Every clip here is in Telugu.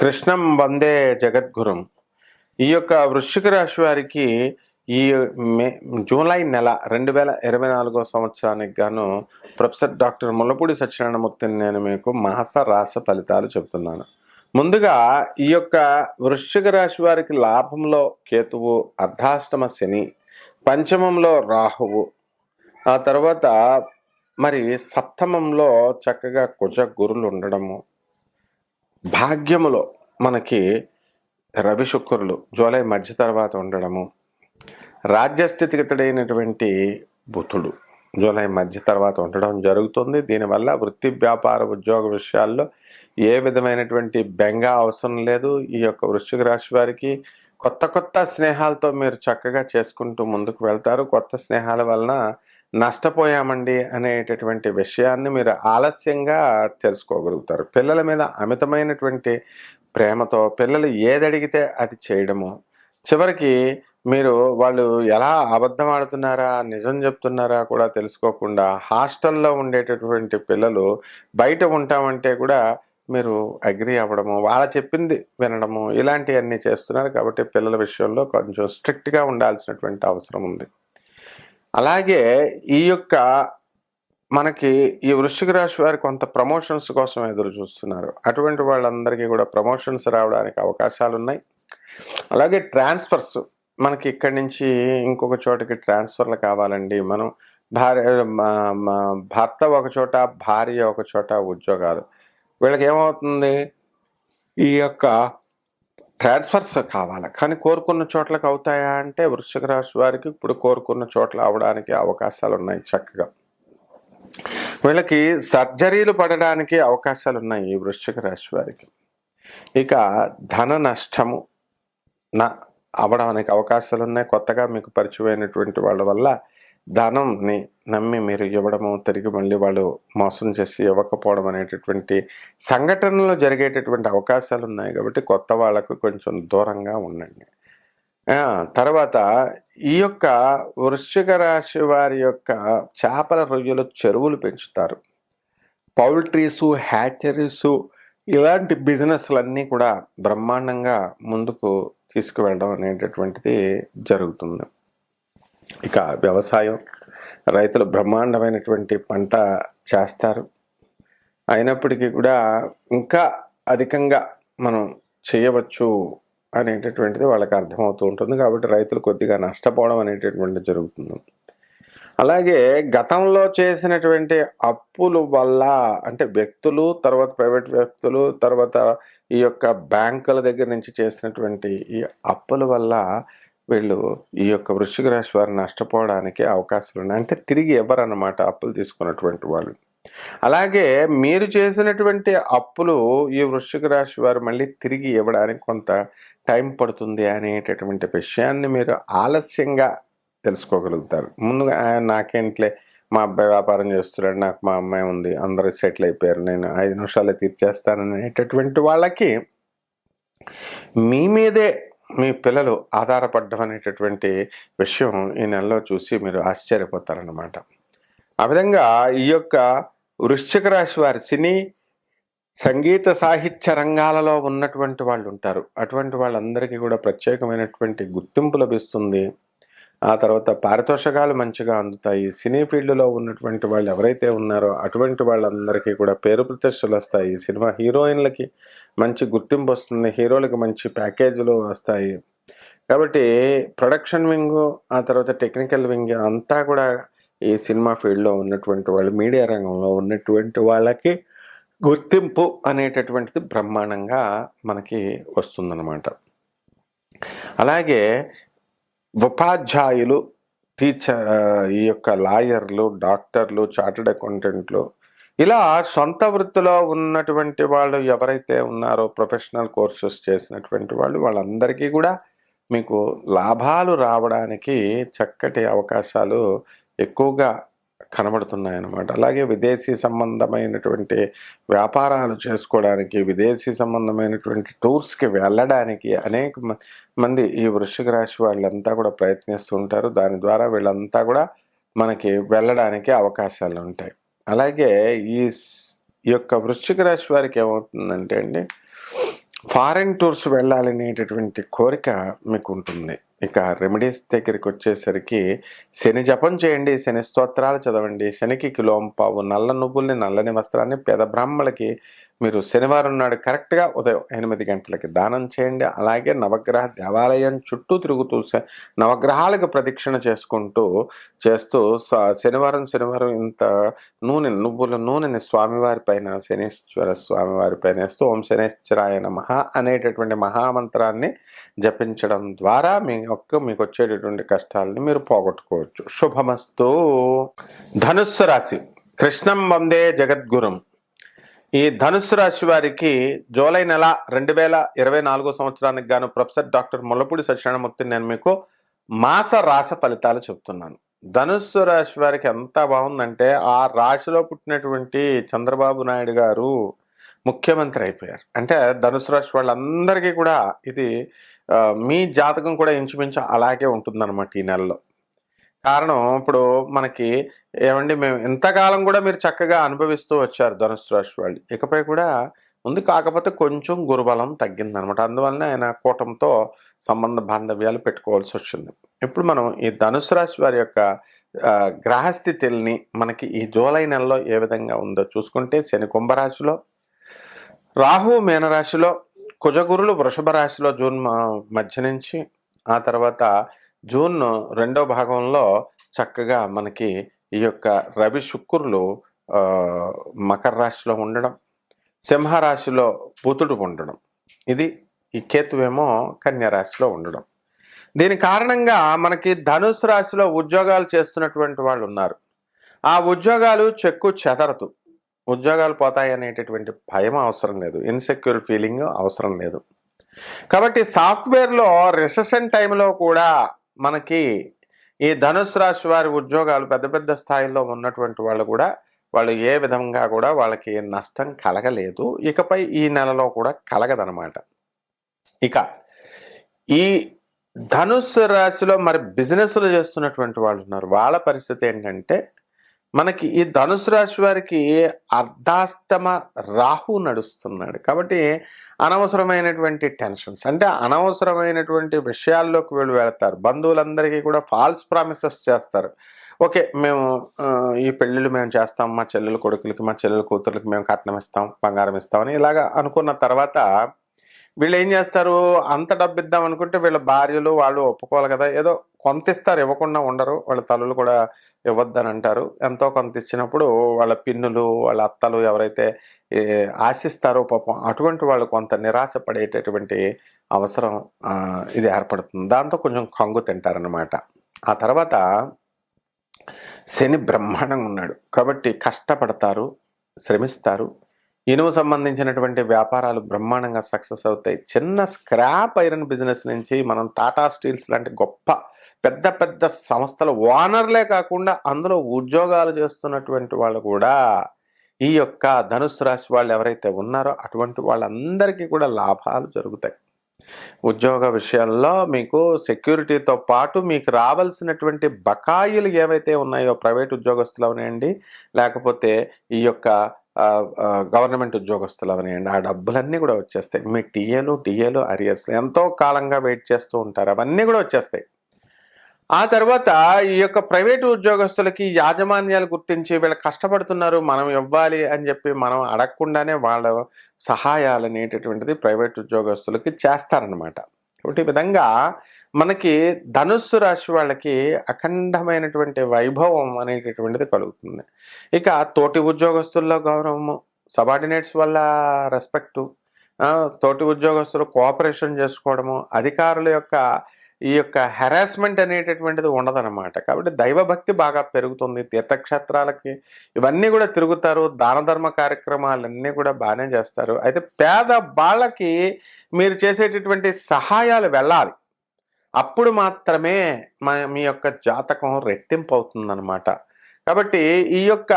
కృష్ణం వందే జగద్గురం. ఈ యొక్క వృశ్చిక రాశి వారికి ఈ మే జూలై నెల రెండు వేల ఇరవై నాలుగో సంవత్సరానికి గాను ప్రొఫెసర్ డాక్టర్ ముల్లపూడి సత్యనారాయణమూర్తిని నేను మీకు మాస రాస ఫలితాలు చెబుతున్నాను. ముందుగా ఈ యొక్క వృశ్చిక రాశి వారికి లాభంలో కేతువు అర్ధాష్టమ శని పంచమంలో రాహువు ఆ తర్వాత మరి సప్తమంలో చక్కగా కుజ గురులు ఉండడము భాగ్యములో మనకి రవి శుక్రులు జూలై మధ్య తర్వాత ఉండడము రాజ్యస్థితిగతుడైనటువంటి బుధుడు జూలై మధ్య తర్వాత ఉండడం జరుగుతుంది. దీనివల్ల వృత్తి వ్యాపార ఉద్యోగ విషయాల్లో ఏ విధమైనటువంటి బెంగ అవసరం లేదు. ఈ యొక్క వృశ్చిక రాశి వారికి కొత్త కొత్త స్నేహాలతో మీరు చక్కగా చేసుకుంటూ ముందుకు వెళ్తారు. కొత్త స్నేహాల వలన నష్టపోయామండి అనేటటువంటి విషయాన్ని మీరు ఆలస్యంగా తెలుసుకోగలుగుతారు. పిల్లల మీద అమితమైనటువంటి ప్రేమతో పిల్లలు ఏది అడిగితే అది చేయడము. చివరికి మీరు వాళ్ళు ఎలా అబద్ధం ఆడుతున్నారా నిజం చెప్తున్నారా కూడా తెలుసుకోకుండా హాస్టల్లో ఉండేటటువంటి పిల్లలు బయట ఉంటామంటే కూడా మీరు అగ్రి అవ్వడము వాళ్ళ చెప్పింది వినడము ఇలాంటివన్నీ చేస్తున్నారు కాబట్టి పిల్లల విషయంలో కొంచెం స్ట్రిక్ట్గా ఉండాల్సినటువంటి అవసరం ఉంది. అలాగే ఈ యొక్క మనకి ఈ వృశ్చిక రాశి వారి కొంత ప్రమోషన్స్ కోసం ఎదురు చూస్తున్నారు. అటువంటి వాళ్ళందరికీ కూడా ప్రమోషన్స్ రావడానికి అవకాశాలు ఉన్నాయి అలాగే ట్రాన్స్ఫర్స్ మనకి ఇక్కడి నుంచి ఇంకొక చోటకి ట్రాన్స్ఫర్లు కావాలండి. మనం భార్య మా- భర్త ఒక చోట భార్య ఒక చోట ఉద్యోగాలు. వీళ్ళకి ఏమవుతుంది ఈ యొక్క ట్రాన్స్ఫర్స్ కావాలి. కానీ కోరుకున్న చోట్లకు అవుతాయా అంటే వృశ్చిక రాశి వారికి ఇప్పుడు కోరుకున్న చోట్ల అవడానికి అవకాశాలు ఉన్నాయి చక్కగా. వీళ్ళకి సర్జరీలు పడడానికి అవకాశాలు ఉన్నాయి ఈ వృశ్చిక రాశి వారికి. ఇక ధన నష్టము నా అవడానికి అవకాశాలు ఉన్నాయి. కొత్తగా మీకు పరిచయమైనటువంటి వాళ్ళ వల్ల ధనంని నమ్మి మీరు ఇవ్వడము తిరిగి మళ్ళీ వాళ్ళు మోసం చేసి ఇవ్వకపోవడం అనేటటువంటి సంఘటనలు జరిగేటటువంటి అవకాశాలు ఉన్నాయి కాబట్టి కొత్త వాళ్ళకు కొంచెం దూరంగా ఉండండి. తర్వాత ఈ యొక్క వృశ్చిక రాశి వారి యొక్క చేపల రొయ్యలు చెరువులు పెంచుతారు. పౌల్ట్రీసు హ్యాచరీసు ఇలాంటి బిజినెస్లన్నీ కూడా బ్రహ్మాండంగా ముందుకు తీసుకువెళ్ళడం అనేటటువంటిది జరుగుతుంది. ఇక వ్యవసాయం. రైతులు బ్రహ్మాండమైనటువంటి పంట చేస్తారు. అయినప్పటికీ కూడా ఇంకా అధికంగా మనం చేయవచ్చు అనేటటువంటిది వాళ్ళకి అర్థమవుతూ ఉంటుంది. కాబట్టి రైతులు కొద్దిగా నష్టపోవడం అనేటటువంటిది జరుగుతుంది. అలాగే గతంలో చేసినటువంటి అప్పుల వల్ల అంటే వ్యక్తులు తర్వాత ప్రైవేట్ వ్యక్తులు తర్వాత ఈ యొక్క బ్యాంకుల దగ్గర నుంచి చేసినటువంటి ఈ అప్పుల వల్ల వీళ్ళు ఈ యొక్క వృశ్చిక రాశి వారు నష్టపోవడానికి అవకాశాలు ఉన్నాయి అంటే తిరిగి ఎవరన్నమాట అప్పులు తీసుకున్నటువంటి వాళ్ళు. అలాగే మీరు చేసినటువంటి అప్పులు ఈ వృశ్చిక రాశి వారు మళ్ళీ తిరిగి ఇవ్వడానికి కొంత టైం పడుతుంది అనేటటువంటి విషయాన్ని మీరు ఆలస్యంగా తెలుసుకోగలుగుతారు. ముందుగా నాకేంట్లే మా అబ్బాయి వ్యాపారం చేస్తున్నాడు నాకు మా అమ్మాయి ఉంది అందరూ సెటిల్ అయిపోయారు నేను ఐదు నిమిషాలు తీర్చేస్తాననేటటువంటి వాళ్ళకి మీ మీదే మీ పిల్లలు ఆధారపడడం అనేటటువంటి విషయం ఈ నెలలో చూసి మీరు ఆశ్చర్యపోతారన్నమాట. ఆ విధంగా ఈ యొక్క వృశ్చిక రాశి వారి సినీ సంగీత సాహిత్య రంగాలలో ఉన్నటువంటి వాళ్ళు ఉంటారు అటువంటి వాళ్ళందరికీ కూడా ప్రత్యేకమైనటువంటి గుర్తింపు లభిస్తుంది. ఆ తర్వాత పారితోషకాలు మంచిగా అందుతాయి. సినీ ఫీల్డ్లో ఉన్నటువంటి వాళ్ళు ఎవరైతే ఉన్నారో అటువంటి వాళ్ళందరికీ కూడా పేరు ప్రతిష్టలు వస్తాయి. సినిమా హీరోయిన్లకి మంచి గుర్తింపు వస్తుంది హీరోలకి మంచి ప్యాకేజీలు వస్తాయి. కాబట్టి ప్రొడక్షన్ వింగ్ ఆ తర్వాత టెక్నికల్ వింగ్ అంతా కూడా ఈ సినిమా ఫీల్డ్లో ఉన్నటువంటి వాళ్ళు మీడియా రంగంలో ఉన్నటువంటి వాళ్ళకి గుర్తింపు అనేటటువంటిది బ్రహ్మాండంగా మనకి వస్తుందన్నమాట. అలాగే ఉపాధ్యాయులు టీచర్ ఈ యొక్క లాయర్లు డాక్టర్లు చార్టెడ్ అకౌంటెంట్లు ఇలా సొంత వృత్తిలో ఉన్నటువంటి వాళ్ళు ఎవరైతే ఉన్నారో ప్రొఫెషనల్ కోర్సెస్ చేసినటువంటి వాళ్ళు వాళ్ళందరికీ కూడా మీకు లాభాలు రావడానికి చక్కటి అవకాశాలు ఎక్కువగా కనబడుతున్నాయన్నమాట. అలాగే విదేశీ సంబంధమైనటువంటి వ్యాపారాలు చేసుకోవడానికి విదేశీ సంబంధమైనటువంటి టూర్స్కి వెళ్ళడానికి అనేక మ- మంది ఈ వృషిక రాశి వాళ్ళంతా కూడా ప్రయత్నిస్తూ ఉంటారు. దాని ద్వారా వీళ్ళంతా కూడా మనకి వెళ్ళడానికి అవకాశాలు ఉంటాయి. అలాగే ఈ స్- ఈ యొక్క వృశ్చిక రాశి వారికి ఏమవుతుందంటే అండి ఫారెన్ టూర్స్ వెళ్ళాలనేటటువంటి కోరిక మీకు ఉంటుంది ఇక రెమెడీస్ దగ్గరికి వచ్చేసరికి శని జపం చేయండి శని స్తోత్రాలు చదవండి శనికి కిలోం పావు నల్ల నువ్వుల్ని నల్లని వస్త్రాన్ని పేద బ్రాహ్మణులకి మీరు శనివారం నాడు కరెక్ట్గా ఉదయం ఎనిమిది గంటలకి దానం చేయండి. అలాగే నవగ్రహ దేవాలయం చుట్టూ తిరుగుతూ నవగ్రహాలకు ప్రదక్షిణ చేసుకుంటూ చేస్తూ శనివారం శనివారం ఇంత నూనె నువ్వుల నూనెని స్వామివారి పైన శనీశ్వర స్వామివారి పైన వేస్తూ ఓం శనేశ్వరాయ నమః అనేటటువంటి మహామంత్రాన్ని జపించడం ద్వారా మీ యొక్క మీకు వచ్చేటటువంటి కష్టాలని మీరు పోగొట్టుకోవచ్చు. శుభమస్తు. ధనుస్సు రాశి. కృష్ణం వందే జగద్గురం. ఈ ధనుసు రాశి వారికి జూలై నెల రెండు వేల ఇరవై నాలుగో సంవత్సరానికి గాను ప్రొఫెసర్ డాక్టర్ ముల్లపూడి సత్యనారాయణమూర్తి నేను మీకు మాస రాశ ఫలితాలు చెప్తున్నాను. ధనుస్సు రాశి వారికి ఎంత బాగుందంటే ఆ రాశిలో పుట్టినటువంటి చంద్రబాబు నాయుడు గారు ముఖ్యమంత్రి అయిపోయారు. అంటే ధనుసు రాశి వాళ్ళందరికీ కూడా ఇది మీ జాతకం కూడా ఇంచుమించు అలాగే ఉంటుందన్నమాట ఈ నెలలో. కారణం ఇప్పుడు మనకి ఏమండి మేము ఇంతకాలం కూడా మీరు చక్కగా అనుభవిస్తూ వచ్చారు ధనుసు రాశి వాళ్ళు. ఇకపై కూడా ఉంది. కాకపోతే కొంచెం గురుబలం తగ్గిందనమాట. అందువలన ఆయన కూటంతో సంబంధ బాంధవ్యాలు పెట్టుకోవాల్సి వచ్చింది. ఇప్పుడు మనం ఈ ధనుసు రాశి వారి యొక్క గ్రహస్థితిని గ్రహస్థితుల్ని మనకి ఈ జూలై నెలలో ఏ విధంగా ఉందో చూసుకుంటే శని కుంభరాశిలో రాహు మీనరాశిలో కుజగురులు వృషభ రాశిలో జూన్ మధ్య నుంచి ఆ తర్వాత జూన్ రెండో భాగంలో చక్కగా మనకి ఈ యొక్క రవి శుక్రులు మకర రాశిలో ఉండడం సింహరాశిలో బుతుడు ఉండడం. ఇది ఈ కేతువేమో కన్యారాశిలో ఉండడం. దీని కారణంగా మనకి ధనుసు రాశిలో ఉద్యోగాలు చేస్తున్నటువంటి వాళ్ళు ఉన్నారు. ఆ ఉద్యోగాలు చెక్కు చెదరదు. ఉద్యోగాలు పోతాయి అనేటటువంటి భయం అవసరం లేదు. ఇన్సెక్యూర్ ఫీలింగ్ అవసరం లేదు. కాబట్టి సాఫ్ట్వేర్లో రిసెషన్ టైంలో కూడా మనకి ఈ ధనుసు రాశి వారి ఉద్యోగాలు పెద్ద పెద్ద స్థాయిలో ఉన్నటువంటి వాళ్ళు కూడా వాళ్ళు ఏ విధంగా కూడా వాళ్ళకి నష్టం కలగలేదు. ఇకపై ఈ నెలలో కూడా కలగదనమాట ఇక ఈ ధనుస్సు రాశిలో మరి బిజినెస్లు చేస్తున్నటువంటి వాళ్ళు ఉన్నారు. వాళ్ళ పరిస్థితి ఏంటంటే మనకి ఈ ధనుసు రాశి వారికి అర్ధాష్టమ రాహు నడుస్తున్నాడు. కాబట్టి అనవసరమైనటువంటి టెన్షన్స్. అంటే అనవసరమైనటువంటి విషయాల్లోకి వీళ్ళు వెళతారు. బంధువులందరికీ కూడా ఫాల్స్ ప్రామిసెస్ చేస్తారు. ఓకే మేము ఈ పెళ్ళిళ్ళు మేము చేస్తాం మా చెల్లెల కొడుకులకి మా చెల్లెల కూతుర్లకి మేము కట్నం ఇస్తాం బంగారం ఇస్తామని ఇలాగ అనుకున్న తర్వాత వీళ్ళు ఏం చేస్తారు? అంత డబ్బు ఇద్దాం అనుకుంటే వీళ్ళ భార్యలు వాళ్ళు ఒప్పుకోవాలి కదా. ఏదో కొంత ఇస్తారు ఇవ్వకుండా ఉండరు. వాళ్ళ తల్లులు కూడా ఇవ్వద్దని అంటారు ఎంతో కొంత ఇచ్చినప్పుడు వాళ్ళ పిన్నులు వాళ్ళ అత్తలు ఎవరైతే ఆశిస్తారో పాపం అటువంటి వాళ్ళు కొంత నిరాశ పడేటటువంటి అవసరం ఇది ఏర్పడుతుంది. దాంతో కొంచెం కంగు తింటారనమాట ఆ తర్వాత శని బ్రహ్మాండంగా ఉన్నాడు. కాబట్టి కష్టపడతారు శ్రమిస్తారు. ఇనుము సంబంధించినటువంటి వ్యాపారాలు బ్రహ్మాండంగా సక్సెస్ అవుతాయి. చిన్న స్క్రాప్ ఐరన్ బిజినెస్ నుంచి మనం టాటా స్టీల్స్ లాంటి గొప్ప పెద్ద పెద్ద సంస్థల ఓనర్లే కాకుండా అందులో ఉద్యోగాలు చేస్తున్నటువంటి వాళ్ళు కూడా ఈ యొక్క ధనుసు రాశి వాళ్ళు ఎవరైతే ఉన్నారో అటువంటి వాళ్ళందరికీ కూడా లాభాలు జరుగుతాయి. ఉద్యోగ విషయాల్లో మీకు సెక్యూరిటీతో పాటు మీకు రావాల్సినటువంటి బకాయిలు ఏవైతే ఉన్నాయో ప్రైవేట్ ఉద్యోగస్తులు అవనండి లేకపోతే ఈ యొక్క గవర్నమెంట్ ఉద్యోగస్తులు అవనండి ఆ డబ్బులన్నీ కూడా వచ్చేస్తాయి. మీ టీఏలు డిఏలు అరియర్స్ ఎంతో కాలంగా వెయిట్ చేస్తూ ఉంటారు. అవన్నీ కూడా వచ్చేస్తాయి. ఆ తర్వాత ఈ యొక్క ప్రైవేటు ఉద్యోగస్తులకి యాజమాన్యాలు గుర్తించి వీళ్ళు కష్టపడుతున్నారు మనం ఇవ్వాలి అని చెప్పి మనం అడగకుండానే వాళ్ళ సహాయాలు అనేటటువంటిది ప్రైవేట్ ఉద్యోగస్తులకి చేస్తారనమాట కాబట్టి విధంగా మనకి ధనుస్సు రాశి వాళ్ళకి అఖండమైనటువంటి వైభవం అనేటటువంటిది కలుగుతుంది. ఇక తోటి ఉద్యోగస్తుల్లో గౌరవము సబార్డినేట్స్ వల్ల రెస్పెక్టు తోటి ఉద్యోగస్తులు కోఆపరేషన్ చేసుకోవడము అధికారుల యొక్క ఈ యొక్క హెరాస్మెంట్ అనేటటువంటిది ఉండదన్నమాట. కాబట్టి దైవభక్తి బాగా పెరుగుతుంది. తీర్థక్షేత్రాలకి ఇవన్నీ కూడా తిరుగుతారు. దాన ధర్మ కార్యక్రమాలన్నీ కూడా బాగానే చేస్తారు. అయితే పేద వాళ్ళకి మీరు చేసేటటువంటి సహాయాలు వెళ్ళాలి. అప్పుడు మాత్రమే మా మీ యొక్క జాతకం రెట్టింపు అవుతుందన్నమాట. కాబట్టి ఈ యొక్క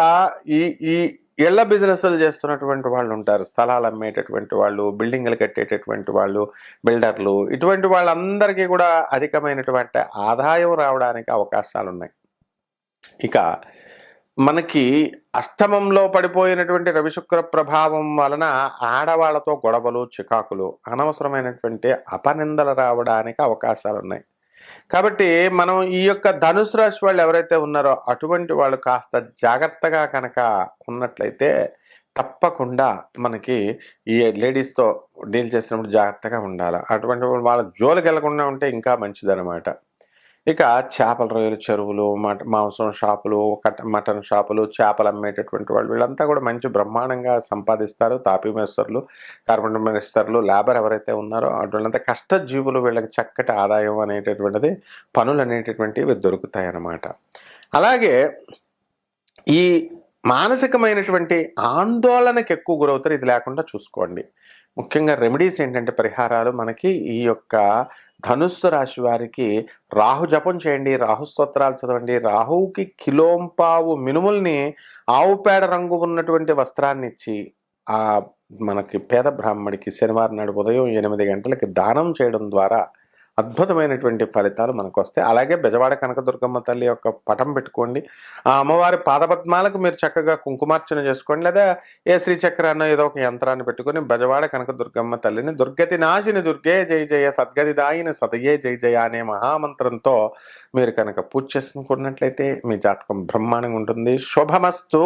ఈ ఈ ఇళ్ళ బిజినెస్లు చేస్తున్నటువంటి వాళ్ళు ఉంటారు. స్థలాలు అమ్మేటటువంటి వాళ్ళు బిల్డింగ్లు కట్టేటటువంటి వాళ్ళు బిల్డర్లు. ఇటువంటి వాళ్ళందరికీ కూడా అధికమైనటువంటి ఆదాయం రావడానికి అవకాశాలు ఉన్నాయి ఇక మనకి అష్టమంలో పడిపోయినటువంటి రవిశుక్ర ప్రభావం వలన ఆడవాళ్ళతో గొడవలు చికాకులు అనవసరమైనటువంటి అపనిందలు రావడానికి అవకాశాలు ఉన్నాయి కాబట్టి మనం ఈ యొక్క ధనుసు రాశి వాళ్ళు ఎవరైతే ఉన్నారో అటువంటి వాళ్ళు కాస్త జాగ్రత్తగా కనుక ఉన్నట్లయితే తప్పకుండా మనకి ఈ లేడీస్తో డీల్ చేసినప్పుడు జాగ్రత్తగా ఉండాలి. అటువంటి వాళ్ళ జోలికి వెళ్ళకుండా ఉంటే ఇంకా మంచిదన్నమాట. ఇక చేపల రొయ్యల చెరువులు మట మాంసం షాపులు మటన్ షాపులు చేపలు అమ్మేటటువంటి వాళ్ళు వీళ్ళంతా కూడా మంచి బ్రహ్మాండంగా సంపాదిస్తారు. తాపిమేస్తర్లు కార్పెంటర్ మినిస్టర్లు లేబర్ ఎవరైతే ఉన్నారో అటువంటింత కష్టజీవులు వీళ్ళకి చక్కటి ఆదాయం అనేటటువంటిది పనులు అనేటటువంటివి దొరుకుతాయి అన్నమాట అలాగే ఈ మానసికమైనటువంటి ఆందోళనకు ఎక్కువ గురవుతారు. ఇది లేకుండా చూసుకోండి. ముఖ్యంగా రెమెడీస్ ఏంటంటే పరిహారాలు మనకి ఈ యొక్క ధనుస్సు రాశి వారికి రాహు జపం చేయండి రాహు స్తోత్రాలు చదవండి. రాహువుకి కిలోంపావు మినుముల్ని ఆవు పేడ రంగు ఉన్నటువంటి వస్త్రాన్ని ఇచ్చి ఆ మనకి పేద బ్రాహ్మడికి శనివారం నాడు ఉదయం ఎనిమిది గంటలకి దానం చేయడం ద్వారా అద్భుతమైనటువంటి ఫలితాలు మనకు వస్తాయి అలాగే బెజవాడ కనకదుర్గమ్మ తల్లి యొక్క పటం పెట్టుకోండి. ఆ అమ్మవారి పాదపద్మాలకు మీరు చక్కగా కుంకుమార్చన చేసుకోండి. లేదా ఏ శ్రీచక్రాన్నో ఏదో ఒక యంత్రాన్ని పెట్టుకొని బెజవాడ కనకదుర్గమ్మ తల్లిని దుర్గతి నాశిని దుర్గే జయ జయ సద్గతి దాయిని సతయే జయ జయ అనే మహామంత్రంతో మీరు కనుక పూజ చేసుకున్నట్లయితే మీ జాతకం బ్రహ్మాండంగా ఉంటుంది. శుభమస్తు.